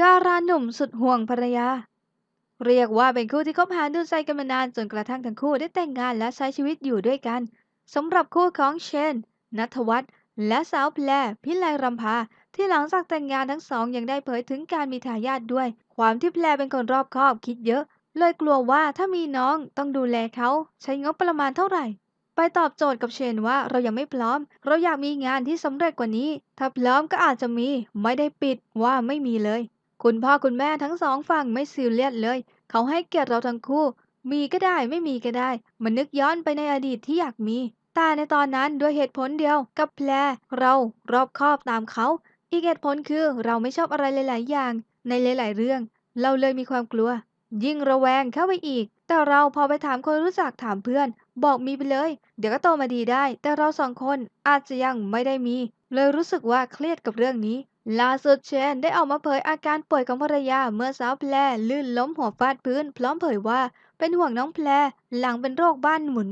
ดาราหนุ่มสุดห่วงภรรยา เรียกว่าเป็นคู่ที่คบหาดูใจกันมานานจนกระทั่งทั้งคู่ได้แต่งงานและใช้ชีวิตอยู่ด้วยกันสำหรับคู่ของเชนนัทวัฒน์และสาวแพรพิไลรำพาที่หลังจากแต่งงานทั้งสองยังได้เผยถึงการมีทายาทด้วย ความที่แพรเป็นคนรอบคอบคิดเยอะ เลยกลัวว่าถ้ามีน้องต้องดูแลเขาใช้งบประมาณเท่าไหร่ ไปตอบโจทย์กับเชนว่าเรายังไม่พร้อม เราอยากมีงานที่สำเร็จกว่านี้ ถ้าพร้อมก็อาจจะมี ไม่ได้ปิดว่าไม่มีเลย คุณพ่อคุณแม่ทั้งสองฝั่งไม่ซีเรียสเลย เขาให้เกียรติเราทั้งคู่ มีก็ได้ไม่มีก็ได้ มันนึกย้อนไปในอดีตที่อยากมี แต่ในตอนนั้นด้วยเหตุผลเดียวกับแพรเรารอบคอบตามเขา อีกเหตุผลคือเราไม่ชอบอะไรหลาย ๆ อย่าง ในหลาย ๆ เรื่อง เราเลยมีความกลัว ยิ่งระแวงเข้าไปอีก แต่เราพอไปถามคนรู้จักถามเพื่อน บอกมีไปเลย เดี๋ยวก็โตมาดีได้ แต่เราสองคนอาจจะยังไม่ได้มี เลยรู้สึกว่าเครียดกับเรื่องนี้ ล่าสุดเชนได้ออกมาเผยอาการป่วยของภรรยาเมื่อสาวแพรลื่นล้มหัวฟาดพื้น พร้อมเผยว่าเป็นห่วงน้องแพรหลังเป็นโรคบ้านหมุน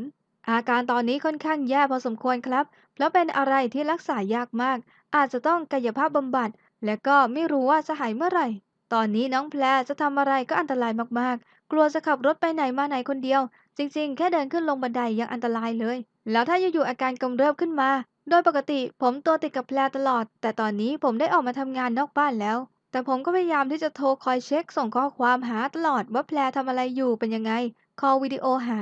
อาการตอนนี้ค่อนข้างแย่พอสมควรครับ เพราะเป็นอะไรที่รักษายากมาก อาจจะต้องกายภาพบำบัด และก็ไม่รู้ว่าจะหายเมื่อไหร่ ตอนนี้น้องแพรจะทำอะไรก็อันตรายมากๆ กลัวจะขับรถไปไหนมาไหนคนเดียว จริง ๆ แค่เดินขึ้นลงบันไดยังอันตรายเลย แล้วถ้าอยู่ๆอาการกำเริบขึ้นมา โดยปกติผมตัวติดกับแพรตลอด แต่ตอนนี้ผมได้ออกมาทำงานนอกบ้านแล้ว แต่ผมก็พยายามที่จะโทรคอยเช็ค ส่งข้อความหาตลอดว่าแพรทำอะไรอยู่เป็นยังไง คอลวิดีโอหา